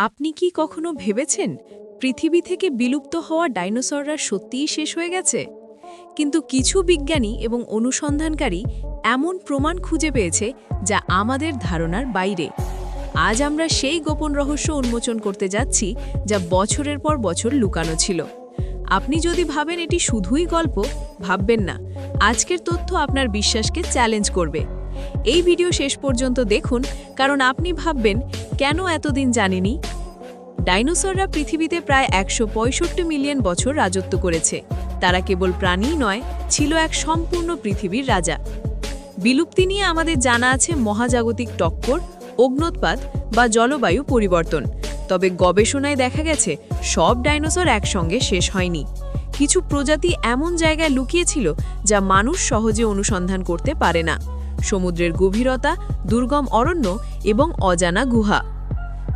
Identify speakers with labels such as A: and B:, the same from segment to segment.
A: আপনি কি কখনো ভেবেছেন পৃথিবী থেকে বিলুপ্ত হওয়া ডাইনোসররা সত্যিই শেষ হয়ে গেছে? কিন্তু কিছু বিজ্ঞানী এবং অনুসন্ধানকারী এমন প্রমাণ খুঁজে পেয়েছে যা আমাদের ধারণার বাইরে। আজ আমরা সেই গোপন রহস্য উন্মোচন করতে যাচ্ছি যা বছরের পর বছর লুকানো ছিল। আপনি যদি ভাবেন এটি শুধুই গল্প, ভাববেন না। আজকের তথ্য আপনার বিশ্বাসকে চ্যালেঞ্জ করবে। এই ভিডিও শেষ পর্যন্ত দেখুন, কারণ আপনি ভাববেন, কেন এতদিন জানেনি? ডাইনোসররা পৃথিবীতে প্রায় একশো পঁয়ষট্টি মিলিয়ন বছর রাজত্ব করেছে। তারা কেবল প্রাণীই নয়, ছিল এক সম্পূর্ণ পৃথিবীর রাজা। বিলুপ্তি নিয়ে আমাদের জানা আছে মহাজাগতিক টক্কর, অগ্নোৎপাত বা জলবায়ু পরিবর্তন। তবে গবেষণায় দেখা গেছে, সব ডাইনোসর একসঙ্গে শেষ হয়নি। কিছু প্রজাতি এমন জায়গায় লুকিয়েছিল, যা মানুষ সহজে অনুসন্ধান করতে পারে না। সমুদ্রের গভীরতা, দুর্গম অরণ্য এবং অজানা গুহা।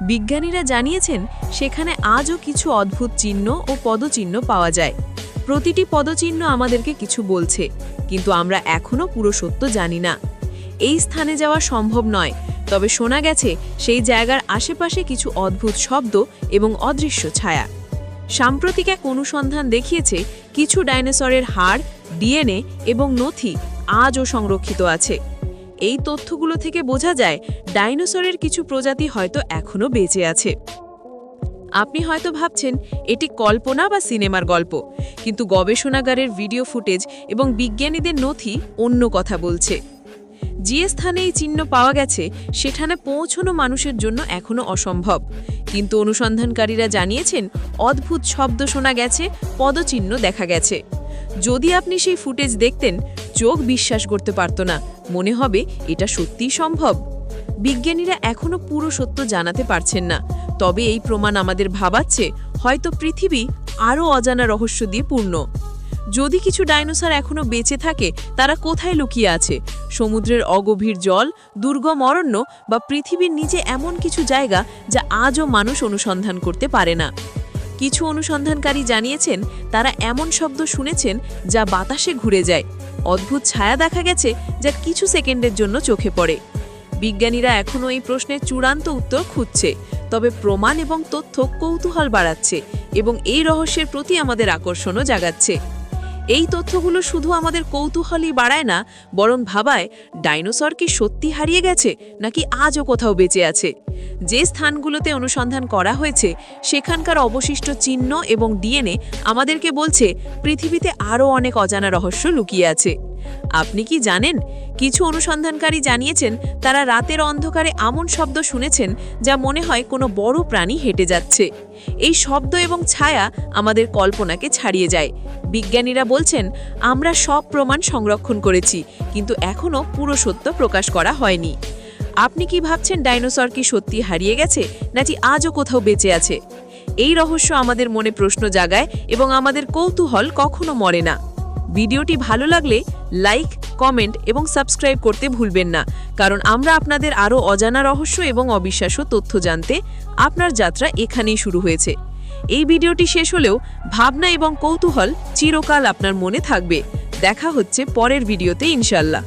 A: বিজ্ঞানীরা জানিয়েছেন, সেখানে আজও কিছু অদ্ভুত চিহ্ন ও পদচিহ্ন পাওয়া যায়। প্রতিটি পদচিহ্ন আমাদেরকে কিছু বলছে, কিন্তু আমরা এখনও পুরো সত্য জানি না। এই স্থানে যাওয়া সম্ভব নয়, তবে শোনা গেছে, সেই জায়গার আশেপাশে কিছু অদ্ভুত শব্দ এবং অদৃশ্য ছায়া। সাম্প্রতিক এক অনুসন্ধান দেখিয়েছে, কিছু ডাইনোসরের হাড়, ডিএনএ এবং নথি আজও সংরক্ষিত আছে। এই তথ্যগুলো থেকে বোঝা যায়, ডাইনোসরের কিছু প্রজাতি হয়তো এখনও বেঁচে আছে। আপনি হয়তো ভাবছেন, এটি কল্পনা বা সিনেমার গল্প, কিন্তু গবেষণাগারের ভিডিও ফুটেজ এবং বিজ্ঞানীদের নথি অন্য কথা বলছে। যে স্থানে এই চিহ্ন পাওয়া গেছে, সেখানে পৌঁছনো মানুষের জন্য এখনও অসম্ভব। কিন্তু অনুসন্ধানকারীরা জানিয়েছেন, অদ্ভুত শব্দ শোনা গেছে, পদচিহ্ন দেখা গেছে। যদি আপনি সেই ফুটেজ দেখতেন, চোখ বিশ্বাস করতে পারত না। মনে হবে এটা সত্যিই সম্ভব। বিজ্ঞানীরা এখনও পুরো সত্য জানাতে পারছেন না। তবে এই প্রমাণ আমাদের ভাবাচ্ছে, হয়তো পৃথিবী আরও অজানা রহস্য দিয়ে পূর্ণ। যদি কিছু ডাইনোসর এখনও বেঁচে থাকে, তারা কোথায় লুকিয়ে আছে? সমুদ্রের অগভীর জল, দুর্গম অরণ্য বা পৃথিবীর নিচে এমন কিছু জায়গা যা আজও মানুষ অনুসন্ধান করতে পারে না। কিছু অনুসন্ধানকারী জানিয়েছেন, তারা এমন শব্দ শুনেছেন যা বাতাসে ঘুরে যায়। অদ্ভুত ছায়া দেখা গেছে যা কিছু সেকেন্ডের জন্য চোখে পড়ে। বিজ্ঞানীরা এখনও এই প্রশ্নের চূড়ান্ত উত্তর খুঁজছে, তবে প্রমাণ এবং তথ্য কৌতূহল বাড়াচ্ছে এবং এই রহস্যের প্রতি আমাদের আকর্ষণও জাগাচ্ছে। এই তথ্যগুলো শুধু আমাদের কৌতূহলই বাড়ায় না, বরং ভাবায়, ডাইনোসর কি সত্যি হারিয়ে গেছে, নাকি আজও কোথাও বেঁচে আছে? যে স্থানগুলোতে অনুসন্ধান করা হয়েছে, সেখানকার অবশিষ্ট চিহ্ন এবং ডিএনএ আমাদেরকে বলছে, পৃথিবীতে আরও অনেক অজানা রহস্য লুকিয়ে আছে। আপনি কি জানেন? কিছু অনুসন্ধানকারী জানিয়েছেন, তারা রাতের অন্ধকারে এমন শব্দ শুনেছেন, যা মনে হয় কোনো বড় প্রাণী হেঁটে যাচ্ছে। এই শব্দ এবং ছায়া আমাদের কল্পনাকে ছাড়িয়ে যায়। বিজ্ঞানীরা বলছেন, আমরা সব প্রমাণ সংরক্ষণ করেছি, কিন্তু এখনও পুরো সত্য প্রকাশ করা হয়নি। আপনি কি ভাবছেন ডাইনোসর কি সত্যি হারিয়ে গেছে, নাকি আজও কোথাও বেঁচে আছে? এই রহস্য আমাদের মনে প্রশ্ন জাগায় এবং আমাদের কৌতূহল কখনো মরে না। ভিডিওটি ভালো লাগলে লাইক, কমেন্ট এবং সাবস্ক্রাইব করতে ভুলবেন না, কারণ আমরা আপনাদের আরও অজানা রহস্য এবং অবিশ্বাস্য তথ্য জানতে আপনার যাত্রা এখানেই শুরু হয়েছে। এই ভিডিওটি শেষ হলেও ভাবনা এবং কৌতূহল চিরকাল আপনার মনে থাকবে। দেখা হচ্ছে পরের ভিডিওতে ইনশাল্লাহ